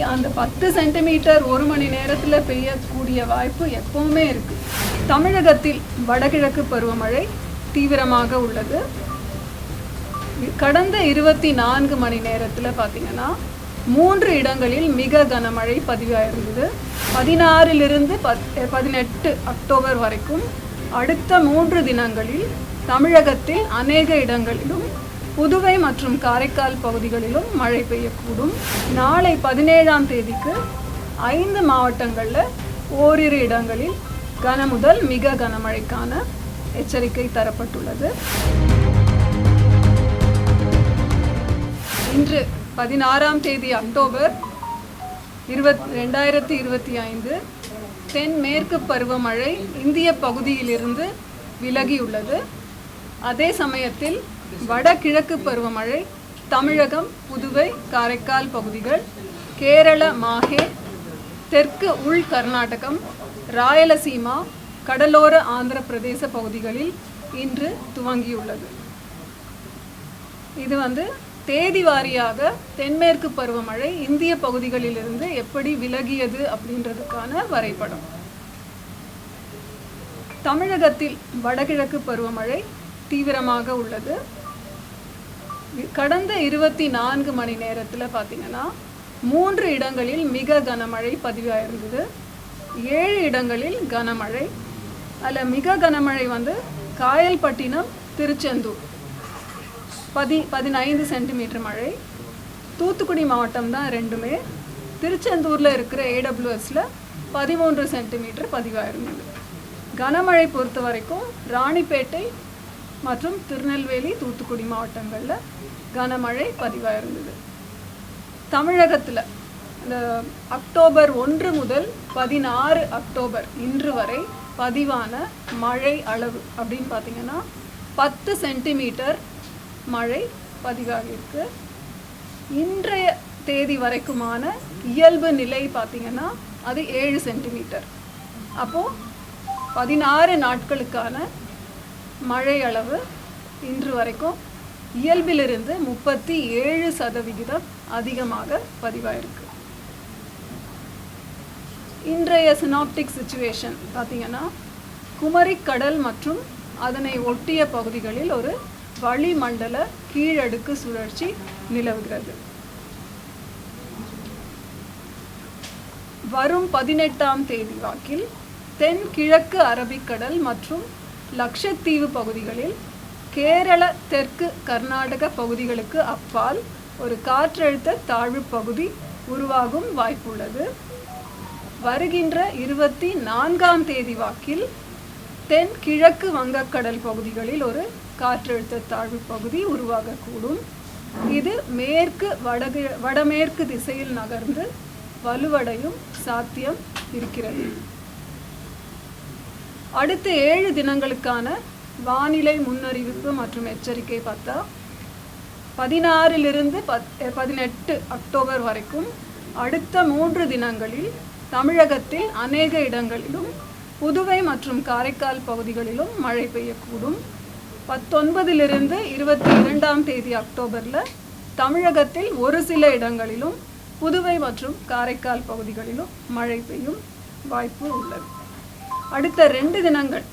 அந்த பத்து சென்டிமீட்டர் ஒரு மணி நேரத்தில் பெய்யக்கூடிய வாய்ப்பு எப்பவுமே இருக்கு. தமிழகத்தில் வடகிழக்கு பருவமழை தீவிரமாக உள்ளது. கடந்த இருபத்தி நான்கு மணி நேரத்தில் பார்த்தீங்கன்னா மூன்று இடங்களில் மிக கனமழை பதிவாயிருந்தது. பதினாறிலிருந்து பத் பதினெட்டு அக்டோபர் வரைக்கும் அடுத்த மூன்று தினங்களில் தமிழகத்தில் அநேக இடங்களிலும் புதுவை மற்றும் காரைக்கால் பகுதிகளிலும் மழை பெய்யக்கூடும். நாளை பதினேழாம் தேதிக்கு ஐந்து மாவட்டங்களில் ஓரிரு இடங்களில் கன முதல் மிக கனமழைக்கான எச்சரிக்கை தரப்பட்டுள்ளது. இன்று பதினாறாம் தேதி அக்டோபர் இருபத் ரெண்டாயிரத்தி இருபத்தி ஐந்து தென்மேற்கு பருவமழை இந்திய பகுதியிலிருந்து விலகியுள்ளது. அதே சமயத்தில் வடகிழக்கு பருவமழை தமிழகம் புதுவை காரைக்கால் பகுதிகள் கேரள மாஹே தெற்கு உள் கர்நாடகம் ராயலசீமா கடலோர ஆந்திர பிரதேச பகுதிகளில் இன்று துவங்கியுள்ளது. இது வந்து தேதி வாரியாக தென்மேற்கு பருவமழை இந்திய பகுதிகளிலிருந்து எப்படி விலகியது அப்படின்றதுக்கான வரைபடம். தமிழகத்தில் வடகிழக்கு பருவமழை தீவிரமாக உள்ளது. கடந்த இருபத்தி நான்கு மணி நேரத்தில் பார்த்தீங்கன்னா மூன்று இடங்களில் மிக கனமழை பதிவாயிருந்தது. ஏழு இடங்களில் கனமழை. அதில் மிக கனமழை வந்து காயல்பட்டினம் திருச்செந்தூர். பதி பதினைந்து சென்டிமீட்டர் மழை. தூத்துக்குடி மாவட்டம் தான் ரெண்டுமே. திருச்செந்தூரில் இருக்கிற ஏடபிள்யூஎஸில் பதிமூன்று சென்டிமீட்டர் பதிவாயிருந்தது. கனமழை பொறுத்த வரைக்கும் ராணிப்பேட்டை மற்றும் திருநெல்வேலி தூத்துக்குடி மாவட்டங்களில் கனமழை பதிவாக இருந்தது தமிழகத்தில் இந்த அக்டோபர் ஒன்று முதல் பதினாறு அக்டோபர் இன்று வரை பதிவான மழை அளவு அப்படின்னு பார்த்தீங்கன்னா பத்து சென்டிமீட்டர் மழை பதிவாகியிருக்கு. இன்றைய தேதி வரைக்குமான இயல்பு நிலை பார்த்தீங்கன்னா அது ஏழு சென்டிமீட்டர். அப்போது பதினாறு நாட்களுக்கான மழை அளவு இன்று வரைக்கும் இயல்பிலிருந்து முப்பத்தி ஏழு சதவிகிதம் அதிகமாக பதிவாயிருக்கு. இன்றைய சினாப்டிக் சுச்சுவேஷன் பார்த்தீங்கன்னா குமரிக்கடல் மற்றும் அதனை ஒட்டிய பகுதிகளில் ஒரு வளிமண்டல கீழடுக்கு சுழற்சி நிலவுகிறது. வரும் பதினெட்டாம் தேதி வாக்கில் தென் கிழக்கு அரபிக்கடல் மற்றும் லட்சத்தீவு பகுதிகளில் கேரள தெற்கு கர்நாடக பகுதிகளுக்கு அப்பால் ஒரு காற்றழுத்த தாழ்வு பகுதி உருவாகும் வாய்ப்புள்ளது. வருகின்ற இருபத்தி நான்காம் தேதி வாக்கில் தென் கிழக்கு வங்கக்கடல் பகுதிகளில் ஒரு காற்றழுத்த தாழ்வு பகுதி உருவாகக்கூடும். இது மேற்கு வடகு வடமேற்கு திசையில் நகர்ந்து வலுவடையும் சாத்தியம் இருக்கிறது. அடுத்த ஏழு தினங்களுக்கான வானிலை முன்னறிவிப்பு மற்றும் எச்சரிக்கை பார்த்தா பதினாறிலிருந்து பத் பதினெட்டு அக்டோபர் வரைக்கும் அடுத்த மூன்று தினங்களில் தமிழகத்தில் அநேக இடங்களிலும் புதுவை மற்றும் காரைக்கால் பகுதிகளிலும் மழை பெய்யக்கூடும். பத்தொன்பதிலிருந்து இருபத்தி இரண்டாம் தேதி அக்டோபரில் தமிழகத்தில் ஒரு சில இடங்களிலும் புதுவை மற்றும் காரைக்கால் பகுதிகளிலும் மழை பெய்யும் வாய்ப்பு உள்ளது. அடுத்த ரெண்டு தினங்கள்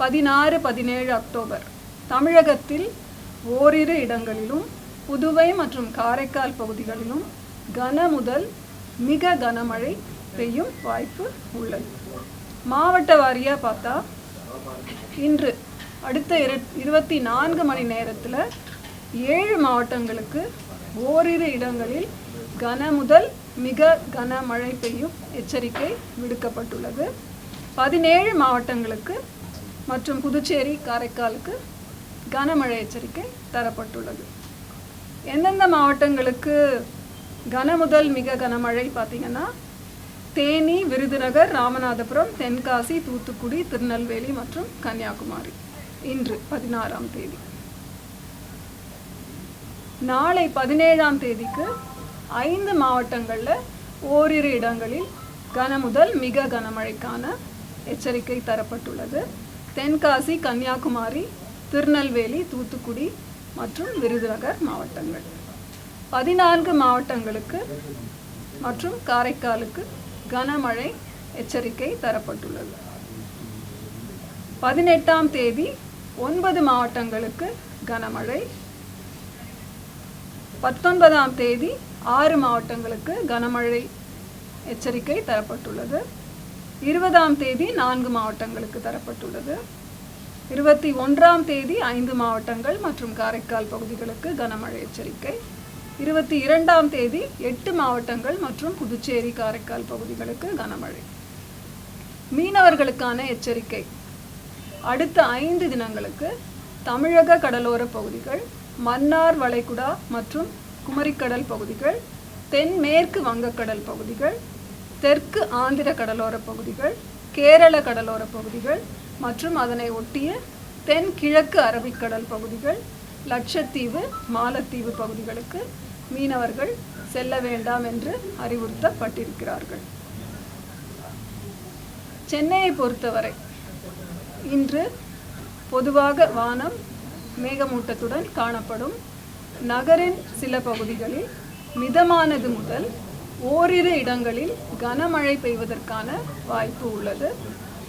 பதினாறு பதினேழு அக்டோபர். தமிழகத்தில் ஓரிரு இடங்களிலும் புதுவை மற்றும் காரைக்கால் பகுதிகளிலும் கன முதல் மிக கனமழை பெய்யும் வாய்ப்பு உள்ளது. மாவட்ட வாரியாக பார்த்தா இன்று அடுத்த இரு இருபத்தி நான்கு மணி நேரத்தில் ஏழு மாவட்டங்களுக்கு ஓரிரு இடங்களில் கன முதல் மிக கனமழை பெய்யும் எச்சரிக்கை விடுக்கப்பட்டுள்ளது. பதினேழு மாவட்டங்களுக்கு மற்றும் புதுச்சேரி காரைக்காலுக்கு கனமழை எச்சரிக்கை தரப்பட்டுள்ளது. எந்தெந்த மாவட்டங்களுக்கு கன முதல் மிக கனமழை பார்த்தீங்கன்னா தேனி விருதுநகர் ராமநாதபுரம் தென்காசி தூத்துக்குடி திருநெல்வேலி மற்றும் கன்னியாகுமரி. இன்று பதினாறாம் தேதி. நாளை பதினேழாம் தேதிக்கு ஐந்து மாவட்டங்களில் ஓரிரு இடங்களில் கன முதல் மிக கனமழைக்கான எச்சரிக்கை தரப்பட்டுள்ளது. தென்காசி கன்னியாகுமரி திருநெல்வேலி தூத்துக்குடி மற்றும் விருதுநகர் மாவட்டங்கள். பதினான்கு மாவட்டங்களுக்கு மற்றும் காரைக்காலுக்கு கனமழை எச்சரிக்கை தரப்பட்டுள்ளது. பதினெட்டாம் தேதி ஒன்பது மாவட்டங்களுக்கு கனமழை. பத்தொன்பதாம் தேதி ஆறு மாவட்டங்களுக்கு கனமழை எச்சரிக்கை தரப்பட்டுள்ளது. இருபதாம் தேதி நான்கு மாவட்டங்களுக்கு தரப்பட்டுள்ளது. இருபத்தி ஒன்றாம் தேதி ஐந்து மாவட்டங்கள் மற்றும் காரைக்கால் பகுதிகளுக்கு கனமழை எச்சரிக்கை. இருபத்தி இரண்டாம் தேதி எட்டு மாவட்டங்கள் மற்றும் புதுச்சேரி காரைக்கால் பகுதிகளுக்கு கனமழை. மீனவர்களுக்கான எச்சரிக்கை. அடுத்த ஐந்து தினங்களுக்கு தமிழக கடலோர பகுதிகள் மன்னார் வளைகுடா மற்றும் குமரிக்கடல் பகுதிகள் தென்மேற்கு வங்கக்கடல் பகுதிகள் தெற்கு ஆந்திர கடலோர பகுதிகள் கேரள கடலோர பகுதிகள் மற்றும் அதனை ஒட்டிய தென்கிழக்கு அரபிக்கடல் பகுதிகள் லட்சத்தீவு மாலத்தீவு பகுதிகளுக்கு மீனவர்கள் செல்ல வேண்டாம் என்று அறிவுறுத்தப்பட்டிருக்கிறார்கள். சென்னையை பொறுத்தவரை இன்று பொதுவாக வானம் மேகமூட்டத்துடன் காணப்படும். நகரின் சில பகுதிகளில் மிதமானது முதல் ஓரிரு இடங்களில் கனமழை பெய்வதற்கான வாய்ப்பு உள்ளது.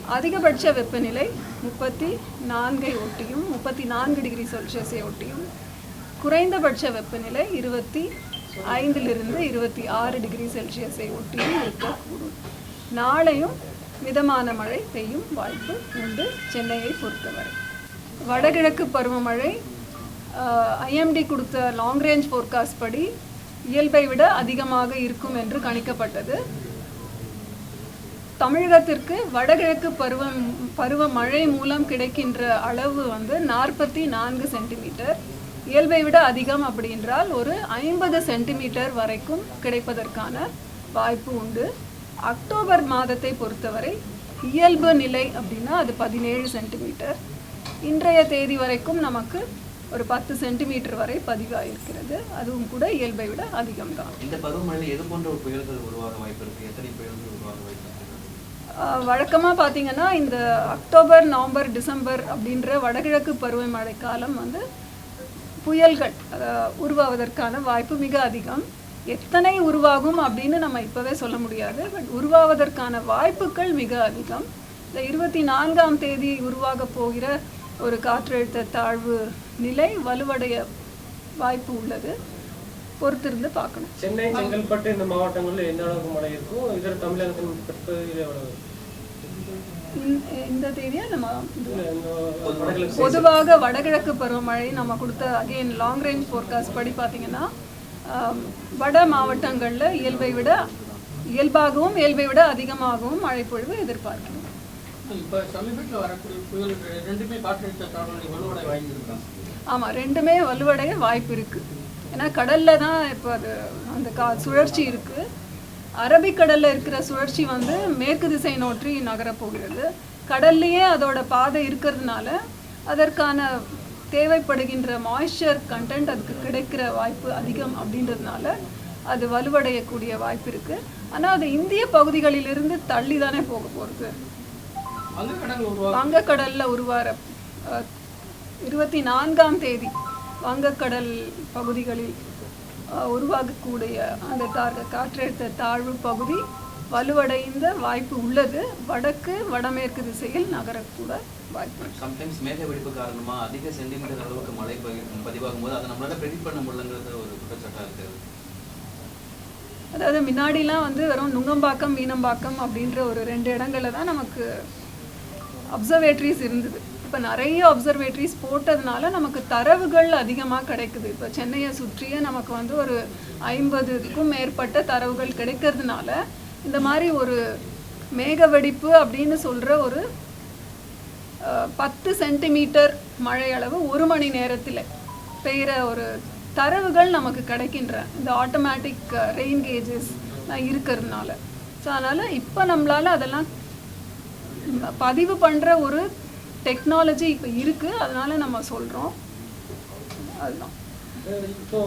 அதிகபட்ச வெப்பநிலை முப்பத்தி நான்கை ஒட்டியும் முப்பத்தி நான்கு டிகிரி செல்சியஸை ஒட்டியும். குறைந்தபட்ச வெப்பநிலை இருபத்தி ஐந்திலிருந்து இருபத்தி ஆறு டிகிரி செல்சியஸை ஒட்டியும் இருக்கக்கூடும். நாளையும் மிதமான மழை பெய்யும் வாய்ப்பு உண்டு சென்னையை பொறுத்தவரை. வடகிழக்கு பருவமழை ஐஎம்டி கொடுத்த லாங் ரேஞ்ச் ஃபோர்காஸ்ட் படி இயல்பை விட அதிகமாக இருக்கும் என்று கணிக்கப்பட்டது. தமிழகத்திற்கு வடகிழக்கு பருவம் பருவ மழை மூலம் கிடைக்கின்ற அளவு வந்து நாற்பத்தி நான்கு சென்டிமீட்டர். இயல்பை விட அதிகம் அப்படின்றால் ஒரு ஐம்பது சென்டிமீட்டர் வரைக்கும் கிடைப்பதற்கான வாய்ப்பு உண்டு. அக்டோபர் மாதத்தை பொறுத்தவரை இயல்பு நிலை அப்படின்னா அது பதினேழு சென்டிமீட்டர். இன்றைய தேதி வரைக்கும் நமக்கு ஒரு பத்து சென்டிமீட்டர் வரை பதிவாயிருக்கிறது. அதுவும் கூட இயல்பை விட அதிகம்தான். இந்த பருவமழையில் எது போன்ற புயல்கள் உருவாக வாய்ப்பு இருக்கு? எத்தனை புயல்கள் உருவாக வாய்ப்பு வழக்கமாக பார்த்தீங்கன்னா இந்த அக்டோபர் நவம்பர் டிசம்பர் அப்படின்ற வடகிழக்கு பருவமழை காலம் வந்து புயல்கள் உருவாவதற்கான வாய்ப்பு மிக அதிகம். எத்தனை உருவாகும் அப்படின்னு நம்ம இப்போவே சொல்ல முடியாது. பட் உருவாவதற்கான வாய்ப்புகள் மிக அதிகம். இந்த இருபத்தி நான்காம் தேதி உருவாக போகிற ஒரு காற்றழுத்த தாழ்வு நிலை வலுவடைய வாய்ப்பு உள்ளது. பொறுத்திருந்து பார்க்கணும். சென்னை செங்கல்பட்டு இந்த மாவட்டங்களில் எந்த அளவுக்கு மழை இருக்கும் இதர தமிழகத்தின் இந்த- தேதியை நம்ம பொதுவாக வடகிழக்கு பருவமழை நம்ம கொடுத்த அகைன் லாங் ரேஞ்ச் ஃபோர்காஸ்ட் படி பார்த்தீங்கன்னா வட மாவட்டங்களில் இயல்பை விட இயல்பாகவும் இயல்பை விட அதிகமாகவும் மழைப்பொழிவு எதிர்பார்க்கணும் இப்போ சமீபத்தில் வரக்கூடிய புயல் ரெண்டுமே காற்றழுத்த தாழ்வு வலுவடை வாய்ந்திருக்காங்க ஆமாம் ரெண்டுமே வலுவடைய வாய்ப்பு இருக்குது ஏன்னா கடலில் தான் இப்போ அது அந்த கா சுழற்சி இருக்குது அரபிக்கடலில் இருக்கிற சுழற்சி வந்து மேற்கு திசை நோற்றி நகரப் போகிறது. கடல்லையே அதோட பாதை இருக்கிறதுனால அதற்கான தேவைப்படுகின்ற மாய்ஸ்சர் கண்டென்ட் அதுக்கு கிடைக்கிற வாய்ப்பு அதிகம் அப்படின்றதுனால அது வலுவடையக்கூடிய வாய்ப்பு இருக்குது ஆனால் அது இந்திய பகுதிகளிலிருந்து தள்ளி தானே போக போகிறது வங்கக்கடல்ல உருவார இருபத்தி நான்காம் தேதி வங்கக்கடல் பகுதிகளில் உருவாகக்கூடிய அந்த தார் காற்றழுத்த தாழ்வு பகுதி வலுவடைந்த வாய்ப்பு உள்ளது. வடக்கு வடமேற்கு திசையில் நகரக்கூட வாய்ப்பு. சம்டைம்ஸ் மேக வெடிப்பு காரணமா அதிக சென்டிமீட்டர் அளவுக்கு மழை பதி- பதிவாகும் போது அதை நம்மளால ப்ரெடிக்ட் பண்ண முடியலங்கிறது ஒரு குற்றச்சாட்டா இருக்குது அதாவது முன்னாடிலாம் வந்து வெறும் நுங்கம்பாக்கம் மீனம்பாக்கம் அப்படின்ற ஒரு ரெண்டு இடங்கள்ல தான் நமக்கு அப்சர்வேட்ரிஸ் இருந்தது. இப்போ நிறைய அப்சர்வேட்ரிஸ் போட்டதுனால நமக்கு தரவுகள் அதிகமாக கிடைக்குது. இப்போ சென்னையை சுற்றியே நமக்கு வந்து ஒரு ஐம்பதுக்கும் மேற்பட்ட தரவுகள் கிடைக்கிறதுனால இந்த மாதிரி ஒரு மேக வெடிப்பு அப்படின்னு சொல்கிற ஒரு பத்து சென்டிமீட்டர் மழை அளவு ஒரு மணி நேரத்தில் பெய்கிற ஒரு தரவுகள் நமக்கு கிடைக்கின்ற இந்த ஆட்டோமேட்டிக் ரெயின் கேஜஸ் இருக்கிறதுனால. ஸோ அதனால் இப்போ நம்மளால் அதெல்லாம் பதிவு பண்ணுற ஒரு டெக்னாலஜி இப்போ இருக்குது அதனால நம்ம சொல்கிறோம் அதுதான். இப்போ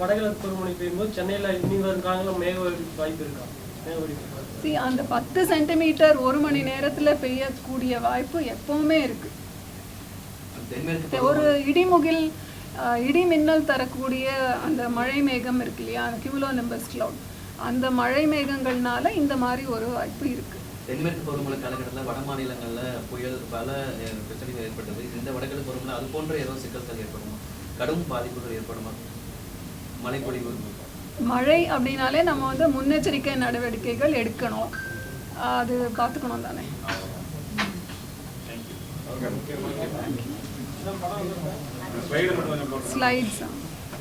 வடகிழக்கு பருவமழை பெய்யும்போது சென்னையில் இனி வரும் காலங்களில் மேக வாய்ப்பு இருக்கா? See, அந்த பத்து சென்டிமீட்டர் ஒரு மணி நேரத்தில் பெய்யக்கூடிய வாய்ப்பு எப்பவுமே இருக்குது தென்மேற்கு ஒரு இடிமுகில் இடி மின்னல் தரக்கூடிய அந்த மழை மேகம் இருக்கு இல்லையா? அந்த கியூலோ நம்பர்ஸ் கிளவுட் அந்த மழை மேகங்கள்னால இந்த மாதிரி ஒரு வாய்ப்பு இருக்குது தென்மேற்கு பருவமழை காலகட்டத்தில் வட மாநிலங்களில் புயல் பல பிரச்சனைகள் ஏற்பட்டது. இந்த வடகிழக்கு பருவமழை அது போன்ற ஏதோ சிக்கல்கள் ஏற்படுமா? கடும் பாதிப்புகள் ஏற்படுமா? மழைப்பொழிவு. மழை அப்படின்னாலே நம்ம வந்து முன்னெச்சரிக்கை நடவடிக்கைகள் எடுக்கணும். அது பார்த்துக்கணும் தானே. ஸ்லைட்ஸ்